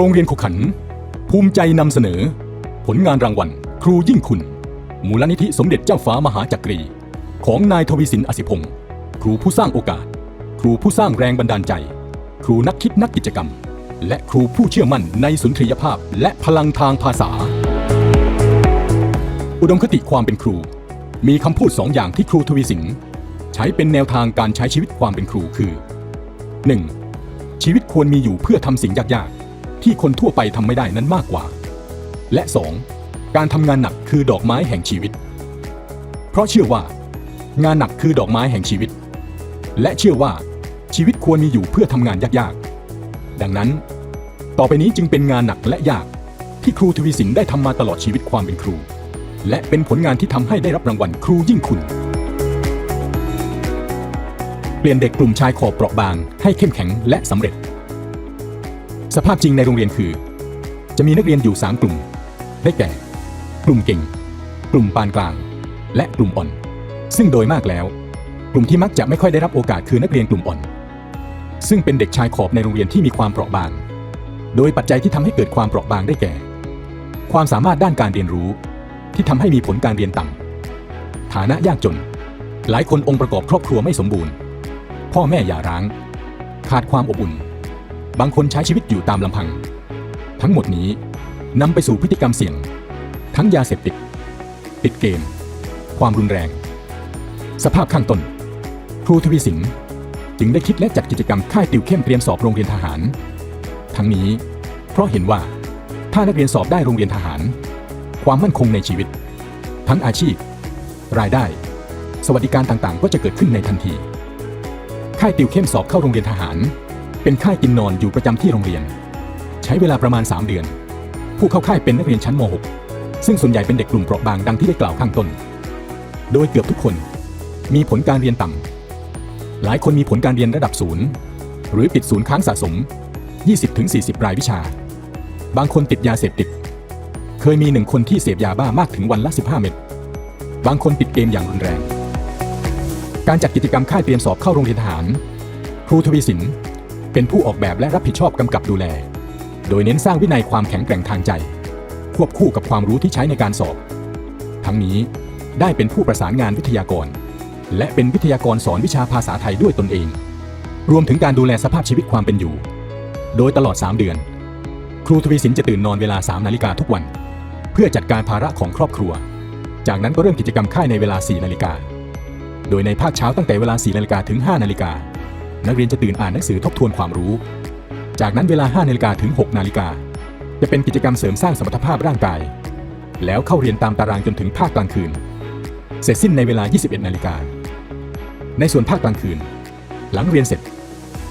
โรงเรียนขุขัน ภูมิใจนำเสนอ ผลงานรางวัล ครูยิ่งคุณ มูลนิธิสมเด็จเจ้าฟ้ามหาจักรี ของนายทวีสินอสิพงศ์ครูผู้สร้างโอกาส ครูผู้สร้างแรงบันดาลใจ ครูนักคิดนักกิจกรรม และครูผู้เชื่อมั่นในสุนทรียภาพ และพลังทางภาษา อุดมคติความเป็นครู มีคำพูดสองอย่างที่ครูทวีสินใช้เป็นแนวทางการใช้ชีวิตความเป็นครูคือ 1. ชีวิตควรมีอยู่เพื่อทำสิ่งยากๆ ที่คนทั่วไปทำไม่ได้นั้นมากกว่า และ 2. การทำงานหนักคือดอกไม้แห่งชีวิต เพราะเชื่อว่า งานหนักคือดอกไม้แห่งชีวิต และเชื่อว่า ชีวิตควรมีอยู่เพื่อทำงานยากๆ ดังนั้น ต่อไปนี้จึงเป็นงานหนักและยาก ที่ครูทวีสินได้ทำมาตลอดชีวิตความเป็นครู และเป็นผลงานที่ทำให้ได้รับรางวัลครูยิ่งคุณเปลี่ยนเด็กกลุ่มชายขอบเปราะบางให้เข้มแข็งและสำเร็จ สภาพจริงในโรงเรียนคือ จะมีนักเรียนอยู่ 3 กลุ่ม ได้แก่ กลุ่มเก่ง กลุ่มปานกลาง และกลุ่มอ่อน ซึ่งโดยมากแล้ว กลุ่มที่มักจะไม่ค่อยได้รับโอกาสคือนักเรียนกลุ่มอ่อน ซึ่งเป็นเด็กชายขอบในโรงเรียนที่มีความเปราะบาง โดยปัจจัยที่ทำให้เกิดความเปราะบางได้แก่ ความสามารถด้านการเรียนรู้ ที่ทำให้มีผลการเรียนต่ำฐานะยากจน หลายคนองค์ประกอบครอบครัวไม่สมบูรณ์ พ่อแม่หย่าร้าง ขาดความอบอุ่น บางคนใช้ชีวิตอยู่ตามลำพัง ทั้งหมดนี้นำไปสู่พฤติกรรมเสี่ยง ทั้งยาเสพติด ติดเกม ความรุนแรง สภาพข้างต้น ครูทวีสินจึงได้คิดและจัดกิจกรรมค่ายติวเข้มเตรียมสอบโรงเรียนทหาร ทั้งนี้ เพราะเห็นว่าถ้านักเรียนสอบได้โรงเรียนทหาร ความมั่นคงในชีวิต ทั้งอาชีพ รายได้ สวัสดิการต่างๆ ก็จะเกิดขึ้นในทันที ค่ายติวเข้มสอบเข้าโรงเรียนทหาร เป็นค่ายกินนอนอยู่ประจำที่โรงเรียน ใช้เวลาประมาณ 3 เดือน ผู้เข้าค่ายเป็นนักเรียนชั้นม .6 ซึ่งส่วนใหญ่เป็นเด็กกลุ่มเปราะบางดังที่ได้กล่าวข้างต้น โดยเกือบทุกคน มีผลการเรียนต่ำ หลายคนมีผลการเรียนระดับศูนย์หรือติดศูนย์ค้างสะสม 20-40 รายวิชา บางคนติดยาเสพติด เคยมีหนึ่งคนที่เสพยาบ้ามากถึงวันละ 15 เม็ดบางคนติดเกมอย่างรุนแรง การจัดกิจกรรมค่ายเตรียมสอบเข้าโรงเรียนทหาร ครูทวีสิน เป็นผู้ออกแบบและรับผิดชอบกำกับดูแล โดยเน้นสร้างวินัยความแข็งแกร่งทางใจ ควบคู่กับความรู้ที่ใช้ในการสอบ ทั้งนี้ได้เป็นผู้ประสานงานวิทยากร และเป็นวิทยากรสอนวิชาภาษาไทยด้วยตนเอง รวมถึงการดูแลสภาพชีวิตความเป็นอยู่ โดยตลอด 3 เดือน ครูทวีสินจะตื่นนอนเวลา3นาฬิกาทุกวัน เพื่อจัดการภาระของครอบครัว จากนั้นก็เริ่มกิจกรรมค่ายในเวลา 4 นาฬิกาโดยในภาคเช้าตั้งแต่เวลา 4 นาฬิกาถึง 5 นาฬิกา นักเรียนจะตื่นอ่านหนังสือทบทวนความรู้ จากนั้นเวลา 5 นาฬิกาถึง 6 นาฬิกา จะเป็นกิจกรรมเสริมสร้างสมรรถภาพร่างกาย แล้วเข้าเรียนตามตารางจนถึงภาคกลางคืน เสร็จสิ้นในเวลา 21 นาฬิกา ในส่วนภาคกลางคืน หลังเรียนเสร็จ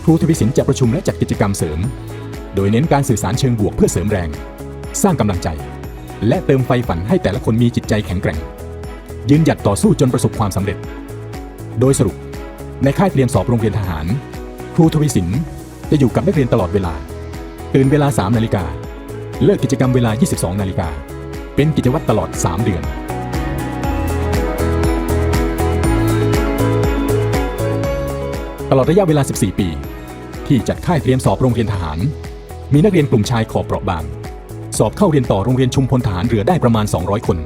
ครูทวีสินจะประชุมและจัดกิจกรรมเสริม โดยเน้นการสื่อสารเชิงบวกเพื่อเสริมแรง สร้างกำลังใจ และเติมไฟฝันให้แต่ละคนมีจิตใจแข็งแกร่ง ยืนหยัดต่อสู้จนประสบความสำเร็จ โดยสรุป ในค่ายเตรียมสอบโรงเรียนทหาร ครูทวีสินจะอยู่กับนักเรียนตลอดเวลา ตื่นเวลา 3 นาฬิกา เลิกกิจกรรมเวลา 22 นาฬิกา เป็นกิจวัตรตลอด 3 เดือน ตลอดระยะเวลา 14 ปี ที่จัดค่ายเตรียมสอบโรงเรียนทหาร มีนักเรียนกลุ่มชายขอบเปราะบาง สอบเข้าเรียนต่อโรงเรียนชุมพลทหารเรือได้ประมาณ 200 คน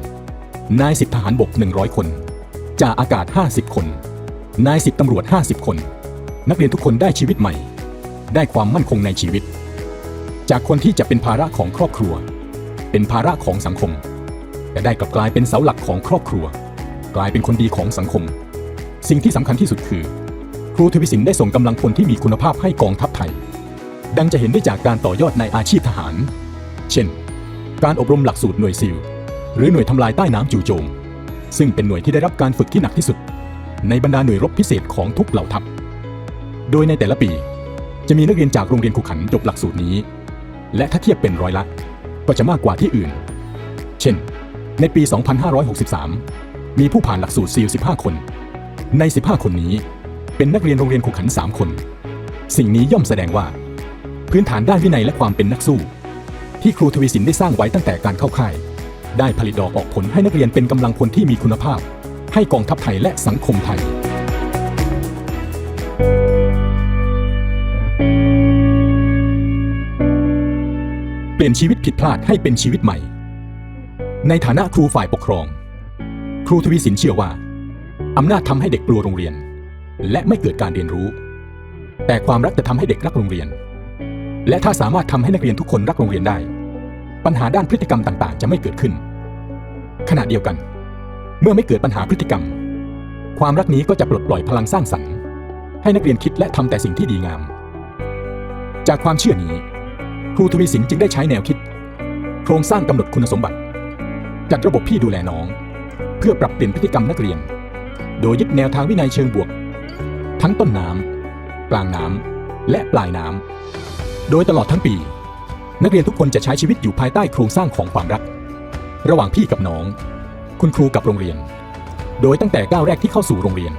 นายสิบทหารบก 100 คน จ่าอากาศ 50 คน นายสิบตำรวจ 50 คน นักเรียนทุกคนได้ชีวิตใหม่ ได้ความมั่นคงในชีวิต จากคนที่จะเป็นภาระของครอบครัว เป็นภาระของสังคม แต่ได้กลับกลายเป็นเสาหลักของครอบครัว กลายเป็นคนดีของสังคม สิ่งที่สำคัญที่สุดคือ ครูทวิสินได้ส่งกำลังพลที่มีคุณภาพให้กองทัพไทย ดังจะเห็นได้จากการต่อยอดในอาชีพทหาร เช่น การอบรมหลักสูตรหน่วยซิลหรือหน่วยทำลายใต้น้ำจู่โจม ซึ่งเป็นหน่วยที่ได้รับการฝึกที่หนักที่สุด ในบรรดาหน่วยรบพิเศษของทุกเหล่าทัพ โดยในแต่ละปี จะมีนักเรียนจากโรงเรียนขุขันจบหลักสูตรนี้ และถ้าเทียบเป็นร้อยละ ก็จะมากกว่าที่อื่น เช่น ในปี 2563 มีผู้ผ่านหลักสูตรซีล15คน ใน 15 คนนี้ เป็นนักเรียนโรงเรียนขุขัน 3 คน สิ่งนี้ย่อมแสดงว่า พื้นฐานด้านวินัยและความเป็นนักสู้ ที่ครูทวีสินได้สร้างไว้ตั้งแต่การเข้าค่าย ได้ผลิตดอกออกผลให้นักเรียนเป็นกำลังพลที่มีคุณภาพ ให้กองทัพไทยและสังคมไทย เปลี่ยนชีวิตผิดพลาดให้เป็นชีวิตใหม่ ในฐานะครูฝ่ายปกครอง ครูทวีสินเชื่อว่า อำนาจทำให้เด็กกลัวโรงเรียน และไม่เกิดการเรียนรู้ แต่ความรักจะทำให้เด็กรักโรงเรียน และถ้าสามารถทำให้นักเรียนทุกคนรักโรงเรียนได้ ปัญหาด้านพฤติกรรมต่าง ๆ จะไม่เกิดขึ้น ขณะเดียวกัน เมื่อไม่เกิดปัญหาพฤติกรรม ความรักนี้ก็จะปลดปล่อยพลังสร้างสรรค์ ให้นักเรียนคิดและทำแต่สิ่งที่ดีงาม จากความเชื่อนี้ ครูทวีสินจึงได้ใช้แนวคิด โครงสร้างกำหนดคุณสมบัติ จัดระบบพี่ดูแลน้อง เพื่อปรับเปลี่ยนพฤติกรรมนักเรียน โดยยึดแนวทางวินัยเชิงบวก ทั้งต้นน้ำกลางน้ำและปลายน้ำโดยตลอดทั้งปี นักเรียนทุกคนจะใช้ชีวิตอยู่ภายใต้โครงสร้างของความรัก ระหว่างพี่กับน้อง คุณครูกับโรงเรียน โดยตั้งแต่ก้าวแรกที่เข้าสู่โรงเรียน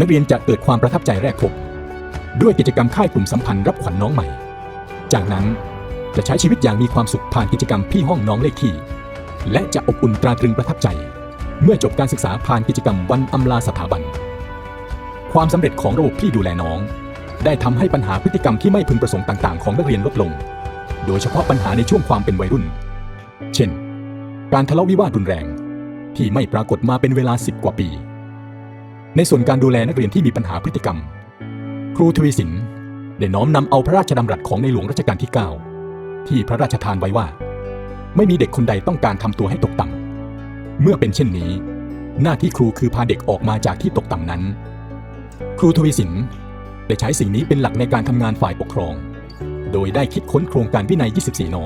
นักเรียนจะเกิดความประทับใจแรกพบ ด้วยกิจกรรมค่ายกลุ่มสัมพันธ์รับขวัญน้องใหม่ จากนั้นจะใช้ชีวิตอย่างมีความสุขผ่านกิจกรรมพี่ห้องน้องเลขที่ และจะอบอุ่นตราตรึงประทับใจ เมื่อจบการศึกษาผ่านกิจกรรมวันอำลาสถาบัน ความสำเร็จของระบบพี่ดูแลน้อง ได้ทำให้ปัญหาพฤติกรรมที่ไม่พึงประสงค์ต่างๆ ของนักเรียนลดลง โดยเฉพาะปัญหาในช่วงความเป็นวัยรุ่น เช่น การทะเลาะวิวาทรุนแรง ที่ไม่ปรากฏมาเป็นเวลา 10 กว่าปี ในส่วนการดูแลนักเรียนที่มีปัญหาพฤติกรรม ครูทวีสินได้น้อมนำเอาพระราชดำรัสของในหลวงรัชกาลที่ 9 ที่พระราชทานไว้ว่า ไม่มีเด็กคนใดต้องการทำตัวให้ตกต่ำเมื่อเป็นเช่นนี้ หน้าที่ครูคือพาเด็กออกมาจากที่ตกต่ำนั้น ครูทวีสินได้ใช้สิ่งนี้เป็นหลักในการทำงานฝ่ายปกครอง โดยได้คิดค้นโครงการวินัย 24 น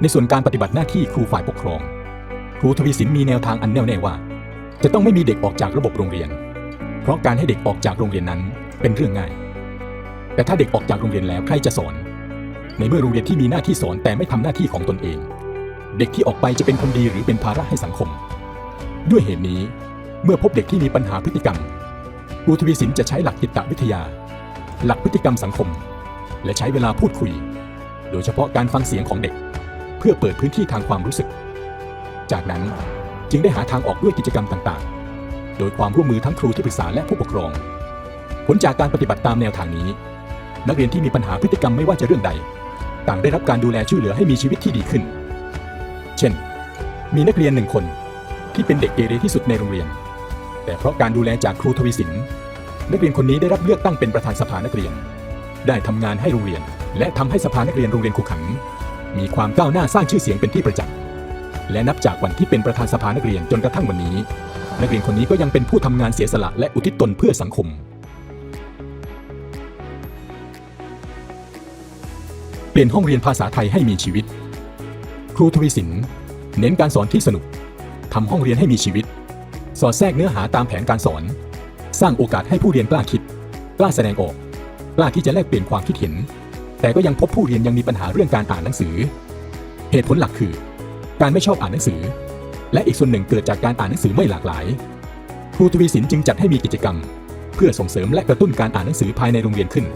ในส่วนการปฏิบัติหน้าที่ครูฝ่ายปกครอง รูทวีสินมีแนวทางอันแน่วแน่ว่า จะต้องไม่มีเด็กออกจากระบบโรงเรียน เพราะการให้เด็กออกจากโรงเรียนนั้นเป็นเรื่องง่าย แต่ถ้าเด็กออกจากโรงเรียนแล้วใครจะสอน ในเมื่อโรงเรียนที่มีหน้าที่สอนแต่ไม่ทำหน้าที่ของตนเอง เด็กที่ออกไปจะเป็นคนดีหรือเป็นภาระให้สังคม ด้วยเหตุนี้ เมื่อพบเด็กที่มีปัญหาพฤติกรรมครูทวีสินจะใช้หลักจิตวิทยา หลักพฤติกรรมสังคม และใช้เวลาพูดคุย โดยเฉพาะการฟังเสียงของเด็ก เพื่อเปิดพื้นที่ทางความรู้สึก จากนั้นจึงได้หาทางออกด้วยกิจกรรมต่างๆ โดยความร่วมมือทั้งครูที่ปรึกษาและผู้ปกครอง ผลจากการปฏิบัติตามแนวทางนี้ นักเรียนที่มีปัญหาพฤติกรรมไม่ว่าจะเรื่องใด ต่างได้รับการดูแลช่วยเหลือให้มีชีวิตที่ดีขึ้น เช่น มีนักเรียนหนึ่งคนที่เป็นเด็กเกเรที่สุดในโรงเรียน แต่เพราะการดูแลจากครูทวีสินนักเรียนคนนี้ได้รับเลือกตั้งเป็นประธานสภานักเรียน ได้ทำงานให้โรงเรียน และทำให้สภานักเรียนโรงเรียนขุขัน มีความก้าวหน้าสร้างชื่อเสียงเป็นที่ประจักษ์ และนับจากวันที่เป็นประธานสภานักเรียนจนกระทั่งวันนี้ นักเรียนคนนี้ก็ยังเป็นผู้ทำงานเสียสละและอุทิศตนเพื่อสังคม เปลี่ยนห้องเรียนภาษาไทยให้มีชีวิต ครูทวีสิน เน้นการสอนที่สนุกทำห้องเรียนให้มีชีวิต สอดแทรกเนื้อหาตามแผนการสอน สร้างโอกาสให้ผู้เรียนกล้าคิด กล้าแสดงออก กล้าที่จะแลกเปลี่ยนความคิดเห็น แต่ก็ยังพบผู้เรียนยังมีปัญหาเรื่องการอ่านหนังสือ เหตุผลหลักคือ การไม่ชอบอ่านหนังสือ และอีกส่วนหนึ่งเกิดจากการอ่านหนังสือไม่หลากหลาย ครูทวีสินจึงจัดให้มีกิจกรรม เพื่อส่งเสริมและกระตุ้นการอ่านหนังสือภายในโรงเรียนขึ้น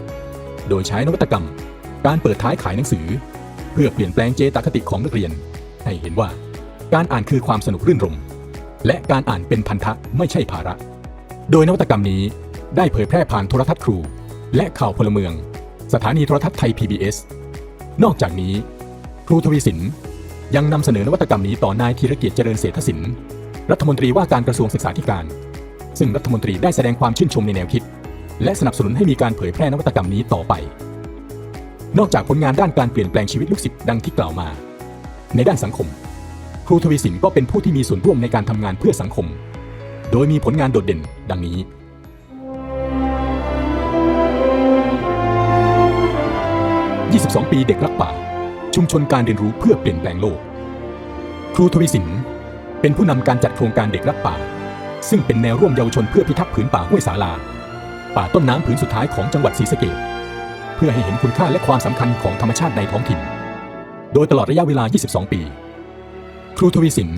โดยใช้นวัตกรรม การเปิดท้ายขายหนังสือ เพื่อเปลี่ยนแปลงเจตคติของนักเรียน ให้เห็นว่า การอ่านคือความสนุกรื่นรมและการอ่านเป็นพันธะไม่ใช่ภาระ โดยนวัตกรรมนี้ได้เผยแพร่ผ่านโทรทัศน์ครู และข่าวพลเมือง สถานีโทรทัศน์ไทย PBS นอกจากนี้ ครูทวีสิน ยังนำเสนอนวัตกรรมนี้ต่อนายธีรเกียรติเจริญเศรษฐศิลป์รัฐมนตรีว่าการกระทรวงศึกษาธิการ ซึ่งรัฐมนตรีได้แสดงความชื่นชมในแนวคิด และสนับสนุนให้มีการเผยแพร่นวัตกรรมนี้ต่อไป นอกจากผลงานด้านการเปลี่ยนแปลงชีวิตลูกศิษย์ดังที่กล่าวมา ในด้านสังคม ครูทวีสินก็เป็นผู้ที่มีส่วนร่วมในการทำงานเพื่อสังคม โดยมีผลงานโดดเด่น ดังนี้22 ปีเด็กรักป่า ชุมชนการเรียนรู้เพื่อเปลี่ยนแปลงโลก ครูทวีสินเป็นผู้นำการจัดโครงการเด็กรักป่า ซึ่งเป็นแนวร่วมเยาวชนเพื่อพิทักษ์ผืนป่าห้วยสาลา ป่าต้นน้ำผืนสุดท้ายของจังหวัดศรีสะเกษเพื่อให้เห็นคุณค่าและความสำคัญของธรรมชาติในท้องถิ่น โดยตลอดระยะเวลา 22 ปี ครูทวีสิน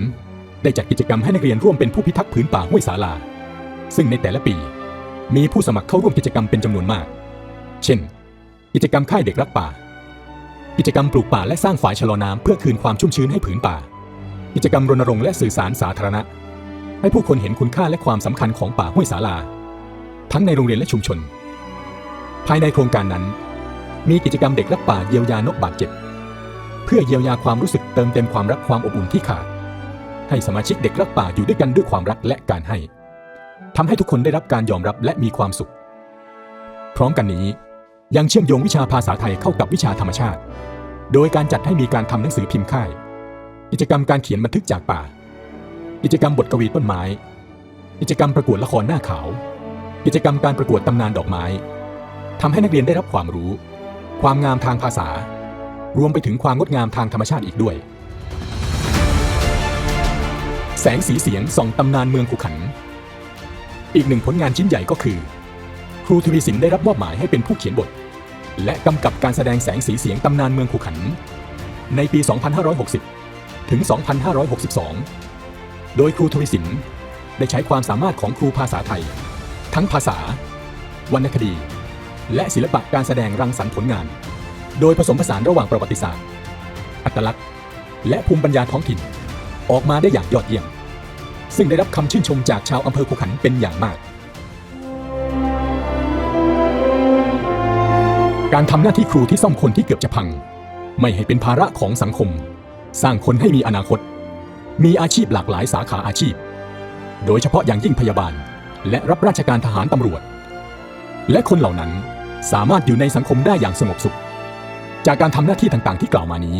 ได้จัดกิจกรรมให้นักเรียนร่วมเป็นผู้พิทักษ์ผืนป่าห้วยสาลา ซึ่งในแต่ละปี มีผู้สมัครเข้าร่วมกิจกรรมเป็นจำนวนมาก เช่น กิจกรรมค่ายเด็กรักป่า กิจกรรมปลูกป่าและสร้างฝายชะลอน้ำเพื่อคืนความชุ่มชื้นให้ผืนป่า กิจกรรมรณรงค์และสื่อสารสาธารณะ ให้ผู้คนเห็นคุณค่าและความสำคัญของป่าห้วยสาลา ทั้งในโรงเรียนและชุมชน ภายในโครงการนั้น มีกิจกรรมเด็กรักป่าเยียวยานกบาดเจ็บ เพื่อเยียวยาความรู้สึกเติมเต็มความรักความอบอุ่นที่ขาด ให้สมาชิกเด็กรักป่าอยู่ด้วยกันด้วยความรักและการให้ทำให้ทุกคนได้รับการยอมรับและมีความสุข พร้อมกันนี้ ยังเชื่อมโยงวิชาภาษาไทยเข้ากับวิชาธรรมชาติ โดยการจัดให้มีการทำหนังสือพิมพ์ค่าย กิจกรรมการเขียนบันทึกจากป่า กิจกรรมบทกวีต้นไม้ กิจกรรมประกวดละครหน้าขาว กิจกรรมการประกวดตำนานดอกไม้ ทำให้นักเรียนได้รับความรู้ ความงามทางภาษา รวมไปถึงความงดงามทางธรรมชาติอีกด้วย แสงสีเสียงส่องตำนานเมืองขุขัน อีกหนึ่งผลงานชิ้นใหญ่ก็คือ ครูทวีสินได้รับมอบหมายให้เป็นผู้เขียนบท และกำกับการแสดงแสงสีเสียงตำนานเมืองขุขัน ในปี 2560 ถึง 2562 โดยครูทวีสิน ได้ใช้ความสามารถของครูภาษาไทย ทั้งภาษา วรรณคดี และศิลปะการแสดงรังสรรค์ผลงาน โดยผสมผสานระหว่างประวัติศาสตร์ อัตลักษณ์ และภูมิปัญญาท้องถิ่น ออกมาได้อย่างยอดเยี่ยม ซึ่งได้รับคำชื่นชมจากชาวอำเภอขุขันเป็นอย่างมาก การทำหน้าที่ครูที่ซ่อมคนที่เกือบจะพัง ไม่ให้เป็นภาระของสังคม สร้างคนให้มีอนาคต มีอาชีพหลากหลายสาขาอาชีพ โดยเฉพาะอย่างยิ่งพยาบาล และรับราชการทหารตำรวจ และคนเหล่านั้นสามารถอยู่ในสังคมได้อย่างสงบสุข จากการทำหน้าที่ต่างๆ ที่กล่าวมานี้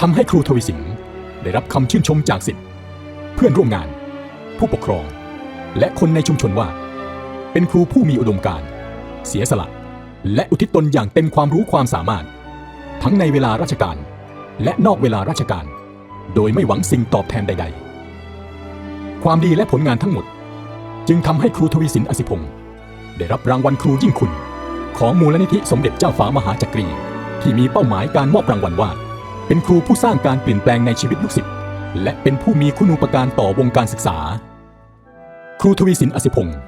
ทำให้ครูทวีสินได้รับคำชื่นชมจากสิทธิ์เพื่อนร่วมงาน ผู้ปกครอง และคนในชุมชนว่า เป็นครูผู้มีอุดมการ เสียสละ และอุทิศตนอย่างเต็มความรู้ความสามารถ ทั้งในเวลาราชการ และนอกเวลาราชการ โดยไม่หวังสิ่งตอบแทนใด ๆ ความดีและผลงานทั้งหมด จึงทำให้ครูทวีสินอสิพงศ์ได้รับรางวัลครูยิ่งคุณ ของมูลนิธิสมเด็จเจ้าฟ้ามหาจักรี ที่มีเป้าหมายการมอบรางวัลว่า เป็นครูผู้สร้างการเปลี่ยนแปลงในชีวิตลูกศิษย์และเป็นผู้มีคุณูปการต่อวงการศึกษา ครูทวีสินอสิพงศ์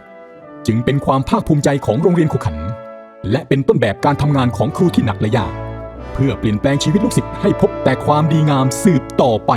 จึงเป็นความภาคภูมิใจของโรงเรียนขุขัน และเป็นต้นแบบการทำงานของครูที่หนักและยาก เพื่อเปลี่ยนแปลงชีวิตลูกศิษย์ให้พบแต่ความดีงามสืบต่อไป